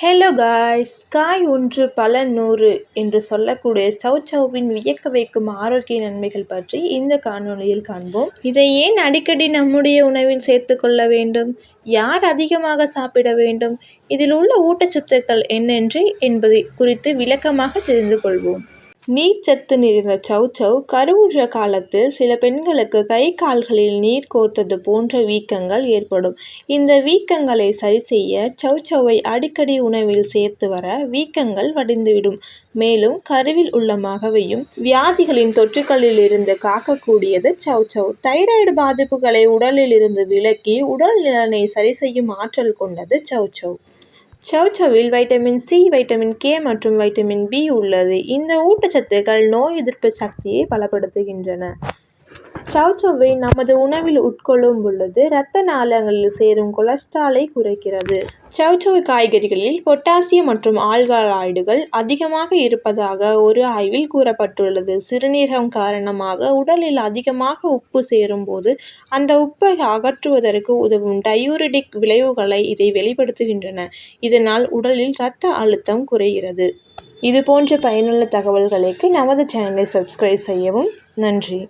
Hello guys காய் ஒன்று பல நூறு என்று சொல்லக்கூடிய சௌசௌவின் வியக்க வைக்கும் ஆரோக்கிய நன்மைகள் பற்றி இந்த காணொளியில் காண்போம். இதை ஏன் அடிக்கடி நம்முடைய உணவில் சேர்த்து கொள்ள வேண்டும்? யார் அதிகமாக சாப்பிட வேண்டும்? இதில் உள்ள ஊட்டச்சத்துக்கள் என்னென்று என்பதை குறித்து விளக்கமாக தெரிந்து கொள்வோம். நீர்ச்சத்து நிறைந்த சௌசௌ கருவுற்ற காலத்தில் சில பெண்களுக்கு கை கால்களில் நீர் கோர்த்தது போன்ற வீக்கங்கள் ஏற்படும். இந்த வீக்கங்களை சரி செய்ய சௌசௌவை அடிக்கடி உணவில் சேர்த்து வர வீக்கங்கள் வடிந்துவிடும். மேலும் கருவில் உள்ள மகவையும் வியாதிகளின் தொற்றுகளில் இருந்து காக்கக்கூடியது சௌசௌ தைராய்டு பாதிப்புகளை உடலில் இருந்து விலக்கி உடல் நலனை சரி செய்யும் ஆற்றல் கொண்டது சௌசௌ சௌசௌவில் வைட்டமின் சி வைட்டமின் கே மற்றும் வைட்டமின் பி உள்ளது. இந்த ஊட்டச்சத்துக்கள் நோய் எதிர்ப்பு சக்தியை பலப்படுத்துகின்றன. சௌசௌவை நமது உணவில் உட்கொள்ளும் பொழுது இரத்த நாளங்களில் சேரும் கொலஸ்ட்ராலை குறைக்கிறது. சௌசௌ காய்கறிகளில் பொட்டாசியம் மற்றும் ஆல்கலாய்டுகள் அதிகமாக இருப்பதாக ஒரு ஆய்வில் கூறப்பட்டுள்ளது. சிறுநீரகம் காரணமாக உடலில் அதிகமாக உப்பு சேரும் போது அந்த உப்பை அகற்றுவதற்கு உதவும் டயூரிடிக் விளைவுகளை இதை வெளிப்படுத்துகின்றன. இதனால் உடலில் இரத்த அழுத்தம் குறைகிறது. இது போன்ற பயனுள்ள தகவல்களுக்கு நமது சேனலை சப்ஸ்கிரைப் செய்யவும் நன்றி.